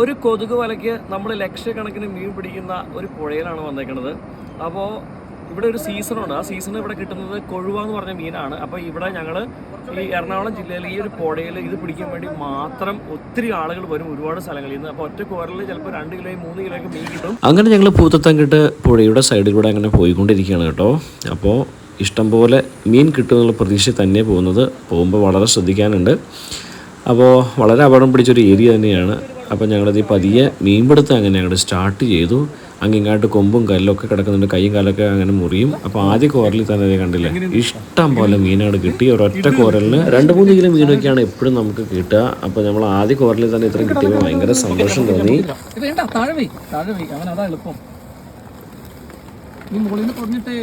ഒരു കൊതുക് വലയ്ക്ക് നമ്മൾ ലക്ഷക്കണക്കിന് മീൻ പിടിക്കുന്ന ഒരു പുഴയിലാണ് വന്നേക്കുന്നത് അപ്പോ ഇവിടെ ഒരു സീസണുണ്ട്. ആ സീസൺ ഇവിടെ കിട്ടുന്നത് കൊഴുവ എന്ന് പറഞ്ഞ മീനാണ്. അപ്പോൾ ഇവിടെ ഞങ്ങൾ ഈ എറണാകുളം ജില്ലയിൽ ഈ ഒരു പുഴയിൽ ഇത് പിടിക്കാൻ വേണ്ടി മാത്രം ഒത്തിരി ആളുകൾ വരും ഒരുപാട് സ്ഥലങ്ങളിൽ നിന്ന്. അപ്പോൾ ഒറ്റ കോരലിൽ ചിലപ്പോൾ രണ്ട് കിലോയും മൂന്ന് കിലോയൊക്കെ മീൻ കിട്ടും. അങ്ങനെ ഞങ്ങൾ പൂത്തത്തങ്കിട്ട് പുഴയുടെ സൈഡിലൂടെ അങ്ങനെ പോയിക്കൊണ്ടിരിക്കുകയാണ് കേട്ടോ. അപ്പോൾ ഇഷ്ടംപോലെ മീൻ കിട്ടുമെന്നുള്ള പ്രതീക്ഷ തന്നെ പോകുന്നത്. പോകുമ്പോൾ വളരെ ശ്രദ്ധിക്കാനുണ്ട്. അപ്പോൾ വളരെ അപകടം പിടിച്ചൊരു ഏരിയ തന്നെയാണ്. അപ്പോൾ ഞങ്ങളത് ഈ പതിയെ മീൻപിടുത്തം അങ്ങനെ ഞങ്ങൾ സ്റ്റാർട്ട് ചെയ്തു. അങ്ങിങ്ങാട്ട് കൊമ്പും കല്ലൊക്കെ കിടക്കുന്നുണ്ട്. കൈയും കാലൊക്കെ അങ്ങനെ മുറിയും. അപ്പോൾ ആദ്യ കോരലിൽ തന്നെ അത് കണ്ടില്ല? ഇഷ്ടം പോലെ മീനുകൾ കിട്ടി. ഒരൊറ്റ കോരലിന് രണ്ട് മൂന്ന് കിലോ മീനൊക്കെയാണ് എപ്പോഴും നമുക്ക് കിട്ടുക. അപ്പോൾ നമ്മൾ ആദ്യ കോരലിൽ തന്നെ ഇത്രയും കിട്ടിയപ്പോൾ ഭയങ്കര സന്തോഷം തോന്നി. നീ മുകളിൽ നിന്ന് പറഞ്ഞിട്ട്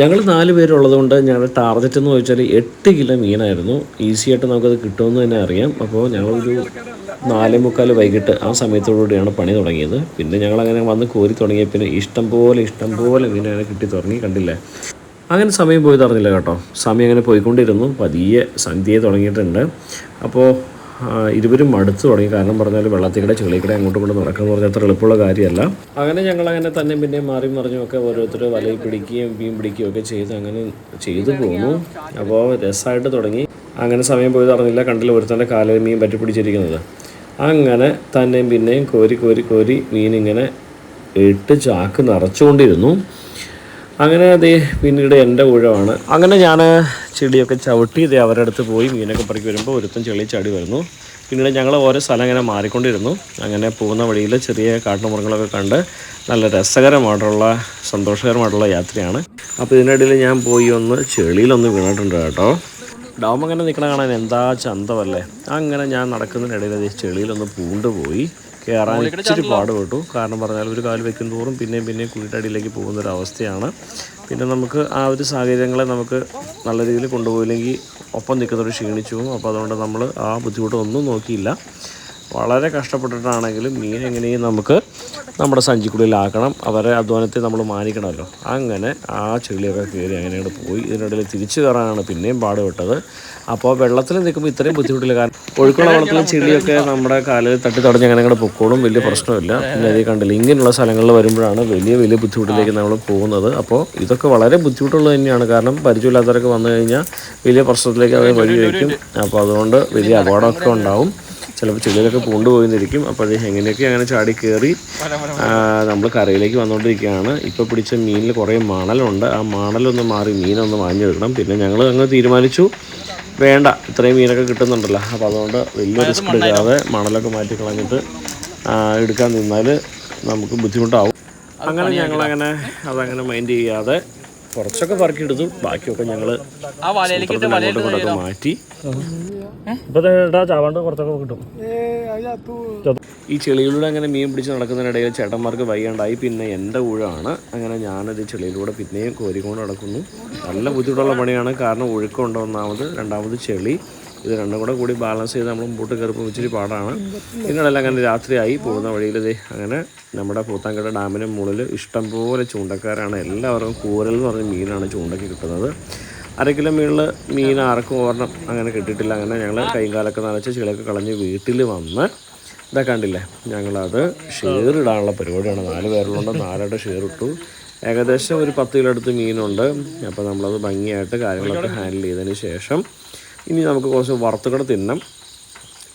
ഞങ്ങൾ നാല് പേരുള്ളതുകൊണ്ട് ഞങ്ങളുടെ ടാർഗറ്റ് എന്ന് ചോദിച്ചാൽ എട്ട് കിലോ മീനായിരുന്നു. ഈസി ആയിട്ട് നമുക്കത് കിട്ടുമെന്ന് തന്നെ അറിയാം. അപ്പോൾ ഞങ്ങളൊരു നാലേ മുക്കാൽ വൈകിട്ട് ആ സമയത്തോടുകൂടിയാണ് പണി തുടങ്ങിയത്. പിന്നെ ഞങ്ങളങ്ങനെ വന്ന് കോരി തുടങ്ങിയ പിന്നെ ഇഷ്ടം പോലെ ഇഷ്ടം പോലെ മീൻ അങ്ങനെ കിട്ടി തുടങ്ങി. കണ്ടില്ലേ? അങ്ങനെ സമയം പോയി തറഞ്ഞില്ല കേട്ടോ. സമയം അങ്ങനെ പോയിക്കൊണ്ടിരുന്നു. പതിയെ സന്ധ്യയെ തുടങ്ങിയിട്ടുണ്ട്. അപ്പോൾ ഇരുവരും മടുത്തു തുടങ്ങി. കാരണം പറഞ്ഞാൽ വെള്ളത്തിക്കടെ ചെളിക്കടെ അങ്ങോട്ടും ഇങ്ങോട്ടും നടക്കുന്ന പറഞ്ഞാൽ അത്ര എളുപ്പമുള്ള കാര്യമല്ല. അങ്ങനെ ഞങ്ങൾ അങ്ങനെ തന്നെ പിന്നെ മാറി മറിഞ്ഞുമൊക്കെ ഓരോരുത്തർ വലയിൽ പിടിക്കുകയും മീൻ പിടിക്കുകയും ഒക്കെ ചെയ്ത് അങ്ങനെ ചെയ്തു പോന്നു. അപ്പോൾ രസമായിട്ട് തുടങ്ങി. അങ്ങനെ സമയം പോയി അറിഞ്ഞില്ല. കണ്ടില്ല ഒരുത്തന്റെ കാലിൽ മീൻ പറ്റി പിടിച്ചിരിക്കുന്നത്. അങ്ങനെ തന്നെയും പിന്നെയും കോരി കോരി കോരി മീനിങ്ങനെ ഇട്ട് ചാക്ക് നിറച്ചുകൊണ്ടിരുന്നു. അങ്ങനെ അതേ പിന്നീട് എന്റെ ഊഴമാണ്. അങ്ങനെ ഞാൻ ചെടിയൊക്കെ ചവിട്ടി ഇത് അവരുടെ അടുത്ത് പോയി മീനൊക്കെ പറക്കി വരുമ്പോൾ ഒരുത്തൻ ചെളി ചാടി വരുന്നു. പിന്നീട് ഞങ്ങൾ ഓരോ സ്ഥലം ഇങ്ങനെ മാറിക്കൊണ്ടിരുന്നു. അങ്ങനെ പോകുന്ന വഴിയിൽ ചെറിയ കാട്ടുമൃഗങ്ങളൊക്കെ കണ്ട് നല്ല രസകരമായിട്ടുള്ള സന്തോഷകരമായിട്ടുള്ള യാത്രയാണ്. അപ്പോൾ ഇതിനിടയിൽ ഞാൻ പോയി ഒന്ന് ചെളിയിലൊന്ന് വീണിട്ടുണ്ട് കേട്ടോ. ഡാം അങ്ങനെ നിൽക്കണ കാണാൻ എന്താ ചന്തമല്ലേ? അങ്ങനെ ഞാൻ നടക്കുന്നതിനിടയിൽ അത് ചെളിയിലൊന്ന് പൂണ്ടുപോയി. കയറാൻ ഇച്ചിരി പാടുപെട്ടു. കാരണം പറഞ്ഞാൽ ഒരു കാൽ വെക്കും തോറും പിന്നെയും പിന്നെയും കുഴിട്ടടിയിലേക്ക് പോകുന്ന ഒരു അവസ്ഥയാണ്. പിന്നെ നമുക്ക് ആ ഒരു സാഹചര്യങ്ങളെ നമുക്ക് നല്ല രീതിയിൽ കൊണ്ടുപോയില്ലെങ്കിൽ ഒപ്പം നിൽക്കുന്നവർ ക്ഷീണിച്ചു അപ്പോൾ അതുകൊണ്ട് നമ്മൾ ആ ബുദ്ധിമുട്ടൊന്നും നോക്കിയില്ല. വളരെ കഷ്ടപ്പെട്ടിട്ടാണെങ്കിലും മീൻ എങ്ങനെയും നമുക്ക് നമ്മുടെ സഞ്ചിക്കുള്ളിലാക്കണം. അവരെ അധ്വാനത്തെ നമ്മൾ മാനിക്കണമല്ലോ. അങ്ങനെ ആ ചെളിയൊക്കെ കയറി അങ്ങനെയാണ് പോയി. ഇതിനിടയിൽ തിരിച്ചു കയറാനാണ് പിന്നെയും പാടുപെട്ടത്. അപ്പോൾ വെള്ളത്തിൽ നിൽക്കുമ്പോൾ ഇത്രയും ബുദ്ധിമുട്ടില്ല. കാരണം ഒഴുക്കുള്ള വെള്ളത്തിലെ ചെളിയൊക്കെ നമ്മുടെ കാലിൽ തട്ടി തടഞ്ഞ് അങ്ങനെ അങ്ങോട്ട് പൊക്കോളും. വലിയ പ്രശ്നമില്ല. പിന്നെ അതേ കണ്ടില്ല ഇങ്ങനെയുള്ള സ്ഥലങ്ങളിൽ വരുമ്പോഴാണ് വലിയ വലിയ ബുദ്ധിമുട്ടിലേക്ക് നമ്മൾ പോകുന്നത്. അപ്പോൾ ഇതൊക്കെ വളരെ ബുദ്ധിമുട്ടുള്ളത് തന്നെയാണ്. കാരണം പരിചയമില്ലാത്തവരൊക്കെ വന്നു കഴിഞ്ഞാൽ വലിയ പ്രശ്നത്തിലേക്ക് അവർ വഴി വയ്ക്കും. അപ്പോൾ അതുകൊണ്ട് വലിയ അപകടമൊക്കെ ഉണ്ടാവും. ചിലപ്പോൾ പൂണ്ട് പൂണ്ടുപോയിരിക്കും അപ്പോൾ അത് എങ്ങനെയൊക്കെ അങ്ങനെ ചാടി കയറി നമ്മൾ കരയിലേക്ക് വന്നുകൊണ്ടിരിക്കുകയാണ് ഇപ്പോൾ പിടിച്ച മീനിൽ കുറേ മണലുണ്ട്. ആ മണലൊന്ന് മാറി മീനൊന്ന് വെക്കണം പിന്നെ ഞങ്ങൾ അങ്ങ് തീരുമാനിച്ചു. വേണ്ട ഇത്രയും മീനൊക്കെ കിട്ടുന്നുണ്ടല്ലോ. അപ്പോൾ അതുകൊണ്ട് വലിയ റിസ്ക് എടുക്കാതെ മണലൊക്കെ മാറ്റി കളഞ്ഞിട്ട് എടുക്കാൻ നിന്നാൽ നമുക്ക് ബുദ്ധിമുട്ടാവും. അങ്ങനെ ഞങ്ങളങ്ങനെ അതങ്ങനെ മൈൻഡ് ചെയ്യാതെ കുറച്ചൊക്കെ പറക്കിയെടുത്തു ബാക്കിയൊക്കെ ഞങ്ങൾ ആ വലയിലേക്ക് ഇട്ട് മാറ്റി. ഇപ്പൊ ചാവാണ്ട് കുറച്ചൊക്കെ കിട്ടും ഈ ചെളിയിലൂടെ അങ്ങനെ മീൻ പിടിച്ച് നടക്കുന്നതിനിടയിൽ ചേട്ടന്മാർക്ക് വയ്യാണ്ടായി. പിന്നെ എന്റെ ഉഴാണ് അങ്ങനെ ഞാനത് ചെളിയിലൂടെ പിന്നെയും കോരിക്കൊണ്ട് നടക്കുന്നു. നല്ല ബുദ്ധിമുട്ടുള്ള പണിയാണ്. കാരണം ഒഴുക്കുണ്ട് ഒന്നാമത് രണ്ടാമത് ചെളി. ഇത് രണ്ടും കൂടെ കൂടി ബാലൻസ് ചെയ്ത് നമ്മൾ മുമ്പോട്ട് കയറിപ്പോൾ ഇച്ചിരി പാടാണ്. നിങ്ങളെല്ലാം അങ്ങനെ രാത്രിയായി പോകുന്ന വഴിയിൽ അങ്ങനെ നമ്മുടെ പൂത്താങ്കട ഡാമിന് മുകളിൽ ഇഷ്ടംപോലെ ചൂണ്ടക്കാരാണ്. എല്ലാവർക്കും കൂരൽ എന്ന് പറഞ്ഞ മീനാണ് ചൂണ്ടയ്ക്ക് കിട്ടുന്നത്. അര കിലോ മീൻ ആർക്കും ഓർണം അങ്ങനെ കിട്ടിയിട്ടില്ല. അങ്ങനെ ഞങ്ങൾ കൈയും കാലൊക്കെ നനച്ച് ചെളിയൊക്കെ കളഞ്ഞ് വീട്ടിൽ വന്ന് ഇതാ കണ്ടില്ലേ? ഞങ്ങളത് ഷെയർ ഇടാനുള്ള പരിപാടിയാണ്. നാല് പേരുള്ളതുകൊണ്ട് നാലായിട്ട് ഷെയർ ഇട്ടു. ഏകദേശം ഒരു പത്ത് കിലോ അടുത്ത് മീനുണ്ട്. അപ്പോൾ നമ്മളത് ഭംഗിയായിട്ട് കാര്യങ്ങളൊക്കെ ഹാൻഡിൽ ചെയ്തതിന് ശേഷം ഇനി നമുക്ക് കുറച്ച് വറുത്തുകൂടെ തിന്നാം.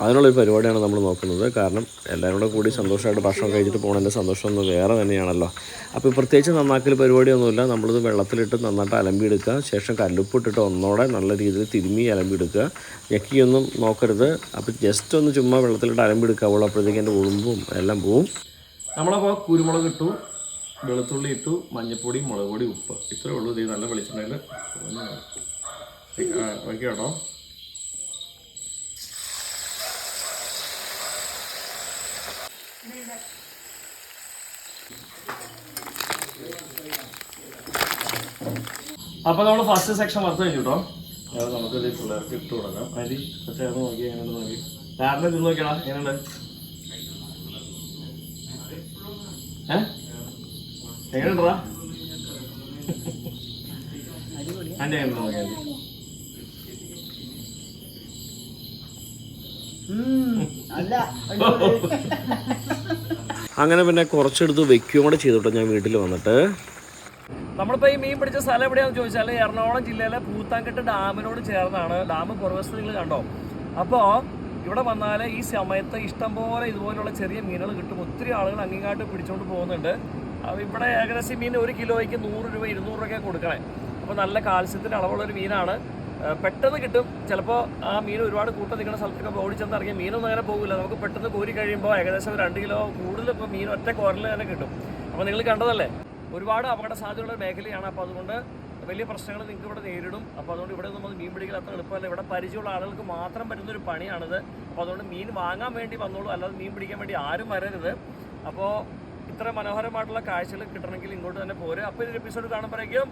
അതിനുള്ളൊരു പരിപാടിയാണ് നമ്മൾ നോക്കുന്നത്. കാരണം എല്ലാവരും കൂടെ കൂടി സന്തോഷമായിട്ട് ഭക്ഷണം കഴിച്ചിട്ട് പോകുന്നതിന്റെ സന്തോഷം ഒന്ന് വേറെ തന്നെയാണല്ലോ. അപ്പോൾ പ്രത്യേകിച്ച് നന്നാക്കൽ പരിപാടിയൊന്നുമില്ല. നമ്മളിത് വെള്ളത്തിലിട്ട് നന്നായിട്ട് അലമ്പിയെടുക്കുക. ശേഷം കല്ലുപ്പിട്ടിട്ട് ഒന്നോടെ നല്ല രീതിയിൽ തിരുമ്മി അലമ്പിയെടുക്കുക. ഞെക്കിയൊന്നും നോക്കരുത്. അപ്പോൾ ജസ്റ്റ് ഒന്ന് ചുമ്മാ വെള്ളത്തിലിട്ട് അലമ്പിയെടുക്കാവുള്ളൂ അപ്പോഴത്തേക്ക് എന്റെ ഉളുമ്പും എല്ലാം പോവും. നമ്മളപ്പോൾ കുരുമുളക് ഇട്ടു വെളുത്തുള്ളി ഇട്ടു മഞ്ഞൾപ്പൊടി മുളക് പൊടി ഉപ്പ്. ഇത്രയേ ഉള്ളൂ. ഇത് നല്ല വെളിച്ചെണ്ണയിൽ വയ്ക്കാം അപ്പൊ നമ്മൾ ഫസ്റ്റ് സെക്ഷൻ വർക്ക് കഴിഞ്ഞു കേട്ടോ അത് നമുക്ക് ഇത് പിള്ളേർക്ക് ഇട്ട് കൊടുക്കാം. അരി അത് നോക്കി എങ്ങനെയുണ്ട് നോക്കി. രാവിലെ തിന്ന് നോക്കിയാ എങ്ങനെയുണ്ട്? ഏ? എങ്ങനെയുണ്ടാ അങ്ങനെ പിന്നെ കുറച്ചെടുത്ത് വെക്കുകയും കൂടെ ചെയ്തിട്ടോ ഞാൻ വീട്ടിൽ വന്നിട്ട്. നമ്മളിപ്പോൾ ഈ മീൻ പിടിച്ച സ്ഥലം എവിടെയാണെന്ന് ചോദിച്ചാൽ എറണാകുളം ജില്ലയിലെ പൂത്താങ്കെട്ട് ഡാമിനോട് ചേർന്നാണ്. ഡാം പുറവശത്ത് നിങ്ങൾ കണ്ടോ? അപ്പോൾ ഇവിടെ വന്നാൽ ഈ സമയത്ത് ഇഷ്ടംപോലെ ഇതുപോലുള്ള ചെറിയ മീനുകൾ കിട്ടും. ഒത്തിരി ആളുകൾ അങ്ങിങ്ങാട്ട് പിടിച്ചുകൊണ്ട് പോകുന്നുണ്ട്. ഇവിടെ ഏകദേശം മീൻ ഒരു കിലോയ്ക്ക് നൂറ് രൂപ ഇരുന്നൂറ് രൂപയൊക്കെ കൊടുക്കണേ. അപ്പോൾ നല്ല കാൽസ്യത്തിന്റെ അളവുള്ളൊരു മീനാണ്. ഏഹ് പെട്ടെന്ന് കിട്ടും. ചിലപ്പോൾ ആ മീൻ ഒരുപാട് കൂട്ടം നിൽക്കുന്ന സ്ഥലത്തൊക്കെ ഓടി ചെന്ന് ഇറങ്ങിയ മീനൊന്നും അങ്ങനെ പോകില്ല നമുക്ക് പെട്ടെന്ന് കോരി കഴിയുമ്പോൾ ഏകദേശം രണ്ട് കിലോ കൂടുതൽ ഇപ്പോൾ മീൻ ഒറ്റ കോരൽ തന്നെ കിട്ടും. അപ്പോൾ നിങ്ങൾ കണ്ടതല്ലേ? ഒരുപാട് അപകട സാധ്യതയുള്ള മേഖലയാണ്. അപ്പോൾ അതുകൊണ്ട് വലിയ പ്രശ്നങ്ങൾ നിങ്ങൾക്ക് ഇവിടെ നേരിടും. അപ്പോൾ അതുകൊണ്ട് ഇവിടെ നമ്മൾ മീൻ പിടിക്കൽ അത്ര എളുപ്പമല്ല. ഇവിടെ പരിചയമുള്ള ആളുകൾക്ക് മാത്രം പറ്റുന്ന ഒരു പണിയാണിത്. അപ്പോൾ അതുകൊണ്ട് മീൻ വാങ്ങാൻ വേണ്ടി വന്നോളൂ. അല്ലാതെ മീൻ പിടിക്കാൻ വേണ്ടി ആരും വരരുത്. അപ്പോൾ ഇത്ര മനോഹരമായിട്ടുള്ള കാഴ്ചകൾ കിട്ടണമെങ്കിൽ ഇങ്ങോട്ട് തന്നെ പോരും. അപ്പോൾ ഒരു എപ്പിസോഡ് കാണുമ്പോഴേക്കും